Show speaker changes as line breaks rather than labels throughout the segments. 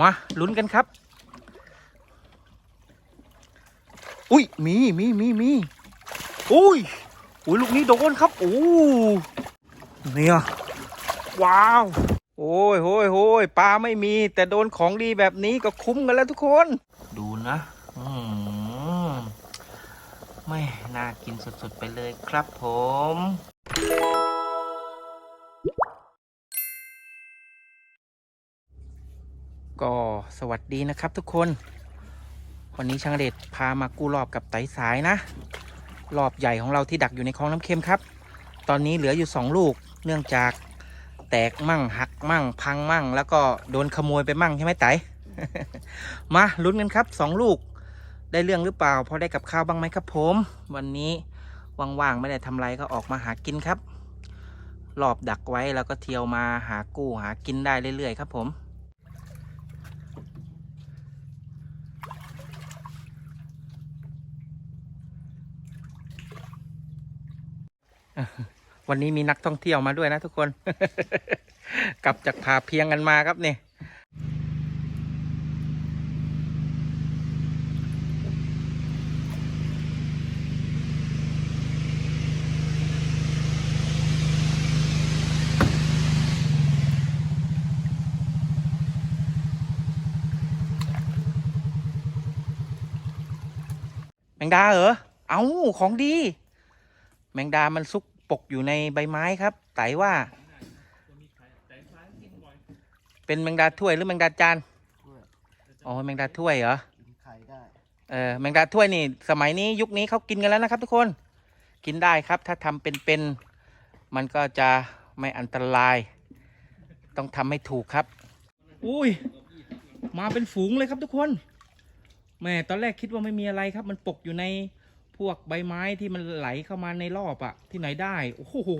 มาลุ้นกันครับ อุ้ยมีมีมีมีอุ้ยอุ้ยลูกนี้โดนครับโอ้เนี่ยว้าว โอ้ยโอ้ยโอ้ยปลาไม่มี แต่โดนของดีแบบนี้ก็คุ้มกันแล้วทุกคน ดูนะอืมไม่น่ากินสุดๆไปเลยครับผม ก็สวัสดีนะครับทุกคน วันนี้ช่างเดชพามากู้รอบกับไตสายนะ รอบใหญ่ของเราที่ดักอยู่ในคลองน้ำเค็มครับ ตอนนี้เหลืออยู่สองลูก เนื่องจากแตกมั่งหักมั่ง พังมั่ง แล้วก็โดนขโมยไปมั่งใช่ไหมไตมาลุ้นกันครับสองลูก ได้เรื่องหรือเปล่าพอได้กับข้าวบ้างไหมครับผม วันนี้ว่างๆไม่ได้ทำไรก็ออกมาหากินครับรอบดักไว้แล้วก็เที่ยวมาหากู้หากินได้เรื่อยๆ ครับผม วันนี้มีนักท่องเที่ยวมาด้วยนะทุกคน กลับจากผาเพียงกันมาครับนี่แมงดาเหรอ เอาของดี แมงดามันซุก ปกอยู่ในใบไม้ครับไตว่า เป็นแมงดาถ้วยหรือแมงดาจาน
ด้วย
อ๋อแมงดาถ้วยเหรอ
กินไข่ได้
เออแมงดาถ้วยนี่สมัยนี้ยุคนี้เขากินกันแล้วนะครับ ทุกคนกินได้ครับ ถ้าทำเป็นๆมันก็จะไม่อันตราย ต้องทำให้ถูกครับ อุ้ยมาเป็นฝูงเลยครับทุกคนแม่ตอนแรกคิดว่าไม่มีอะไรครับ มันปกอยู่ในพ วกใบไม้ที่มันไหลเข้ามาในรอบอะที่ไหนได้ โอ้โห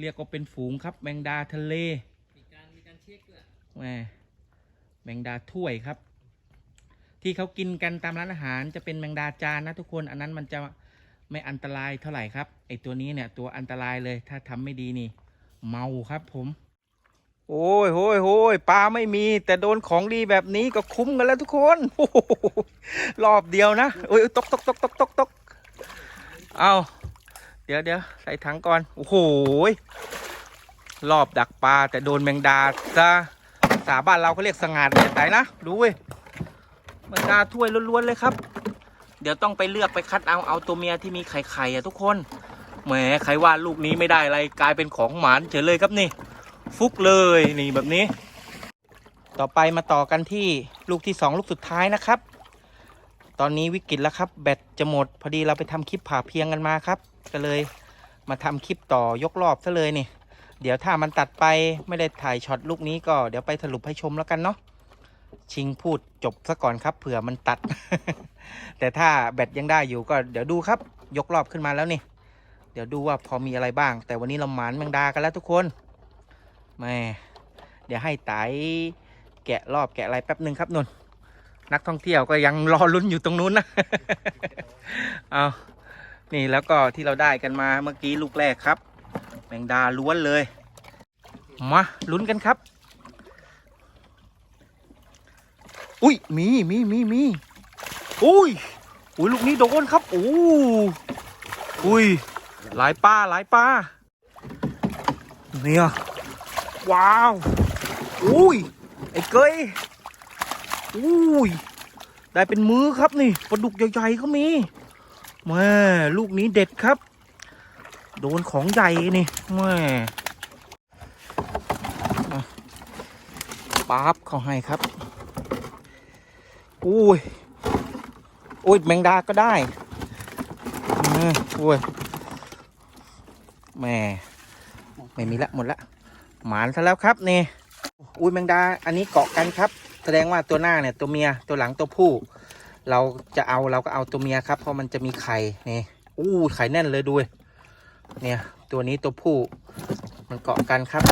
เรียกว่าเป็นฝูงครับ แมงดาทะเล
มีการมีการเช็คด้วย
แหมแมงดาถ้วยครับ ที่เขากินกันตามร้านอาหารจะเป็นแมงดาจานนะทุกคนอันนั้นมันจะไม่อันตรายเท่าไหร่ครับไอตัวนี้เนี่ยตัวอันตรายเลยถ้าทำไม่ดีนี่ เมาครับผม โอ้ยโอ้ยโอ้ยปลาไม่มี แต่โดนของดีแบบนี้ก็คุ้มกันแล้วทุกคนรอบเดียวนะโอ้ยตกตกตกตกตกตกเอาเดี๋ยวเดี๋ยวใส่ถังก่อน โอ้โหรอบดักปลาแต่โดนแมงดาซะภาบ้านเราเขาเรียกสงัดเนี่ยไตนะดูเว้ยแมงดาถ้วยล้วนๆเลยครับ เดี๋ยวต้องไปเลือกไปคัดเอาเอาตัวเมียที่มีไข่ไข่อะทุกคนแหมใครว่าลูกนี้ไม่ได้อะไรกลายเป็นของหมานเฉยเลยครับนี่ ฟุกเลยนี่แบบนี้ ต่อไปมาต่อกันที่ลูกที่สองลูกสุดท้ายนะครับ ตอนนี้วิกฤตแล้วครับ แบตจะหมด พอดีเราไปทำคลิปผ่าเพียงกันมาครับ ก็เลยมาทำคลิปต่อยกรอบซะเลยนี่ เดี๋ยวถ้ามันตัดไปไม่ได้ถ่ายช็อตลูกนี้ก็เดี๋ยวไปสรุปให้ชมแล้วกันเนาะชิงพูดจบซะก่อนครับเผื่อมันตัด แต่ถ้าแบตยังได้อยู่ก็เดี๋ยวดูครับ ยกรอบขึ้นมาแล้วนี่ เดี๋ยวดูว่าพอมีอะไรบ้าง แต่วันนี้เราหมานแมงดากันแล้วทุกคน แม่เดี๋ยวให้ไตแกะรอบแกะอะไรแป๊บหนึ่งครับนุ่นนักท่องเที่ยวก็ยังรอลุ้นอยู่ตรงนู้นนะ เอานี่แล้วก็ที่เราได้กันมาเมื่อกี้ลูกแรกครับ แมงดาล้วนเลย มาลุ้นกันครับ อุ้ยมีมีมีมีอุ้ยอุ้ยลูกนี้โดนครับโอ้อุ้ยหลายป้าหลายป้าเนี่ย ว้าว อุ้ย ไอ้เกยอุ้ย ได้เป็นมือครับนี่ปลาดุกใหญ่ๆเขามีแม่ลูกนี้เด็ดครับ โดนของใหญ่นี่แม่อะป๊บเขาให้ครับอุ้ยอุ้ยแมงดาก็ได้อุ้ยแม่ไม่มีละหมดละ หมานซะแล้วครับนี่อุ้ยแมงดาอันนี้เกาะกันครับ แสดงว่าตัวหน้าเนี่ยตัวเมียตัวหลังตัวผู้ เราจะเอาเราก็เอาตัวเมียครับ เพราะมันจะมีไข่นี่อู้ไข่แน่นเลยด้วยเนี่ยตัวนี้ตัวผู้มันเกาะกันครับ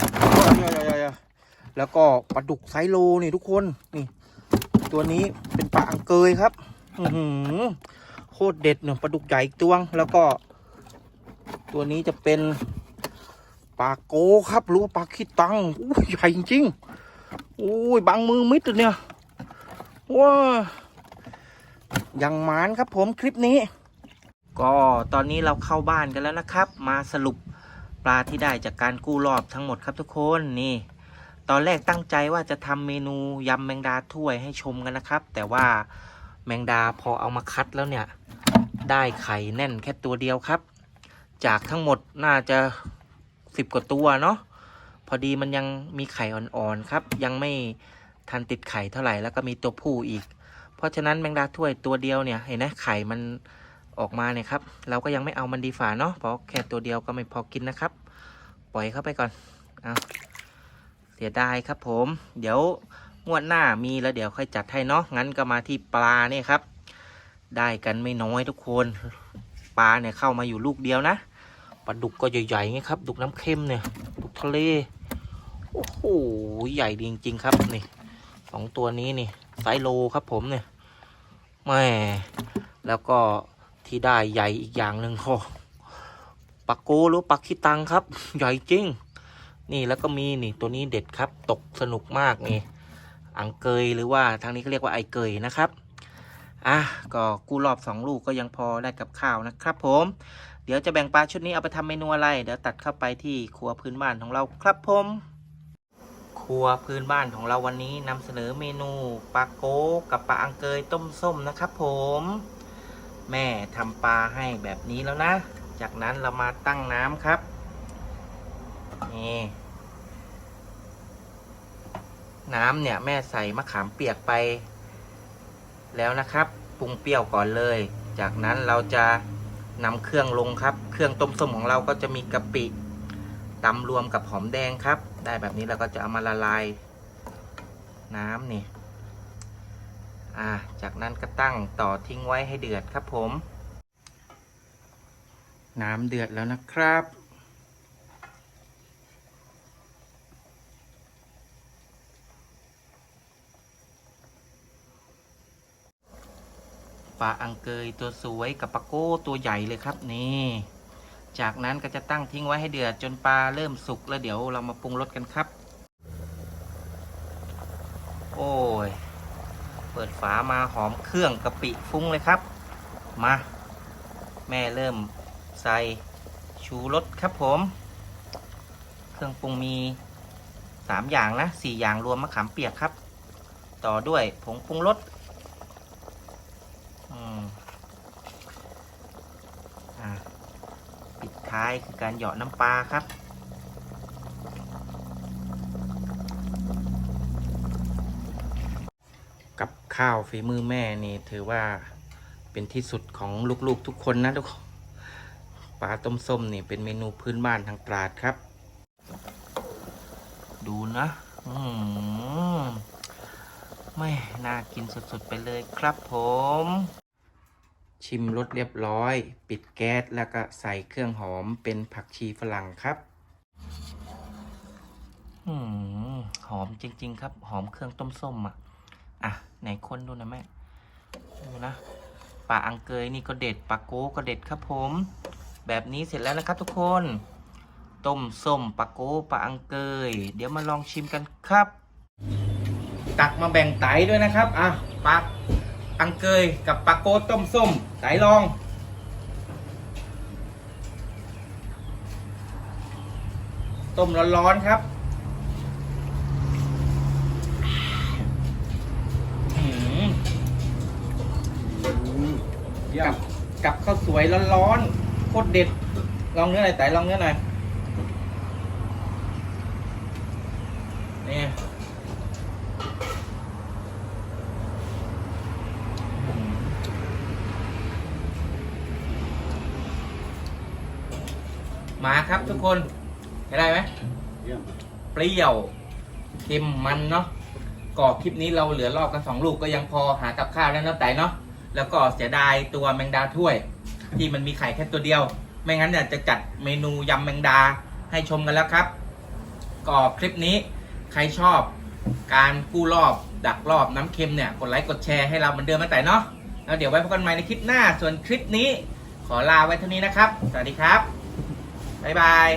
แล้วก็ปลาดุกไซโลนี่ทุกคนนี่ ตัวนี้เป็นปลาอังเกยครับอืโคตรเด็ดเนอะปลาดุกใหญ่อีกตัวง แล้วก็ ตัวนี้จะเป็น ปลาโกครับหรือว่าปลาขี้ตังอู้ใหญ่จริงโอ้ยบังมือมิดเลยเนี่ยว้ายังหมานครับผมคลิปนี้ ก็ตอนนี้เราเข้าบ้านกันแล้วนะครับ มาสรุปปลาที่ได้จากการกู้รอบทั้งหมดครับทุกคนนี่ ตอนแรกตั้งใจว่าจะทำเมนูยำแมงดาถ้วยให้ชมกันนะครับ แต่ว่าแมงดาพอเอามาคัดแล้วเนี่ย ได้ไข่แน่นแค่ตัวเดียวครับ จากทั้งหมดน่าจะ สิบกว่าตัวเนาะพอดีมันยังมีไข่อ่อนๆครับ ยังไม่ทันติดไข่เท่าไหร่แล้วก็มีตัวผู้อีก เพราะฉะนั้นแมงดาถ้วยตัวเดียวเนี่ยเห็นไหมไข่มันออกมาเนี่ยครับ เราก็ยังไม่เอามันดีฝาเนาะเพราะแค่ตัวเดียวก็ไม่พอกินนะครับ ปล่อยเข้าไปก่อนเอาเสียดายครับผม เดี๋ยวงวดหน้ามีแล้วเดี๋ยวค่อยจัดให้เนาะงั้นก็มาที่ปลาเนี่ยครับ ได้กันไม่น้อยทุกคน ปลาเนี่ยเข้ามาอยู่ลูกเดียวนะ ปลาดุกก็ใหญ่ๆไงครับดุกน้ำเค็มเนี่ยดุกทะเลโอ้โหใหญ่ดีจริงๆครับนี่สองตัวนี้นี่ไซโลครับผมเนี่ยแม่แล้วก็ที่ได้ใหญ่อีกอย่างหนึ่งโอ้ปลาโกหรือปลาขี้ตังครับ ใหญ่จริง นี่แล้วก็มีนี่ตัวนี้เด็ดครับ ตกสนุกมากนี่อังเกยหรือว่าทางนี้เขาเรียกว่าไอเกยนะครับอะก็กู้รอบสองลูกก็ยังพอได้กับข้าวนะครับผม เดี๋ยวจะแบ่งปลาชุดนี้เอาไปทำเมนูอะไร เดี๋ยวตัดเข้าไปที่ครัวพื้นบ้านของเราครับผม ครัวพื้นบ้านของเราวันนี้นำเสนอเมนูปลาโก้กับปลาอังเกยต้มส้มนะครับผม แม่ทำปลาให้แบบนี้แล้วนะ จากนั้นเรามาตั้งน้ำครับนี่น้ำเนี่ยแม่ใส่มะขามเปียกไป แล้วนะครับปรุงเปรี้ยวก่อนเลย จากนั้นเราจะ นำเครื่องลงครับ เครื่องต้มส้มของเราก็จะมีกะปิตำรวมกับหอมแดงครับ ได้แบบนี้เราก็จะเอามาละลายน้ำนี่อ่าจากนั้นก็ตั้งต่อทิ้งไว้ให้เดือดครับผม น้ำเดือดแล้วนะครับ ปลาอังเกยตัวสวยกับปลาโก้ตัวใหญ่เลยครับนี่ จากนั้นก็จะตั้งทิ้งไว้ให้เดือดจนปลาเริ่มสุกแล้วเดี๋ยวเรามาปรุงรสกันครับ โอ้ย เปิดฝามาหอมเครื่องกะปิฟุ้งเลยครับ มา แม่เริ่มใส่ชูรสครับผม เครื่องปรุงมีสามอย่างนะสี่อย่างรวมมะขามเปียกครับ ต่อด้วยผงปรุงรส อืมอ่าปิด ท้ายคือการเหยาะน้ำปลาครับ กับข้าวฝีมือแม่นี่ถือว่าเป็นที่สุดของลูกๆทุกคนนะทุกคนปลาต้มส้มนี่เป็นเมนูพื้นบ้านทางตราดครับ ดูนะ อืมไม่น่ากินสดๆไปเลยครับผม ชิมรสเรียบร้อย ปิดแก๊สแล้วก็ใส่เครื่องหอมเป็นผักชีฝรั่งครับอืมหอมจริง ๆ ครับ หอมเครื่องต้มส้มอะอะไหนคนดูนะแม่ดูนะปลาอังเกยนี่ก็เด็ดปลาโก้ก็เด็ดครับผม แบบนี้เสร็จแล้วนะครับทุกคนต้มส้มปลาโก้ปลาอังเกย เดี๋ยวมาลองชิมกันครับ ตักมาแบ่งไตด้วยนะครับ อะปลา อังเกยกับปลาโก้ต้มส้มไตลอง ต้มร้อนๆครับอื้อหือกับกับข้าวสวยร้อนๆโคตรเด็ด ลองเนื้อหน่อยไตลองเนื้อหน่อยนี่ มาครับทุกคนเห็นได้ไหมเปรี้ยวเค็มมันเนาะก่อคลิปนี้เราเหลือรอบกันสองลูกก็ยังพอหากับข้าวได้นะแต่เนาะแล้วก็เสียดายตัวแมงดาถ้วย ที่มันมีไข่แค่ตัวเดียว ไม่งั้นเนี่ยจะจัดเมนูยำแมงดาให้ชมกันแล้วครับ ก็คลิปนี้ใครชอบการกู้รอบดักรอบน้ำเค็มเนี่ยกดไลค์กดแชร์ให้เราเหมือนเดิมนะแต่เนาะแล้วเดี๋ยวไว้พบกันใหม่ในคลิปหน้าส่วนคลิปนี้ขอลาไว้เท่านี้นะครับ สวัสดีครับ บ๊ายบาย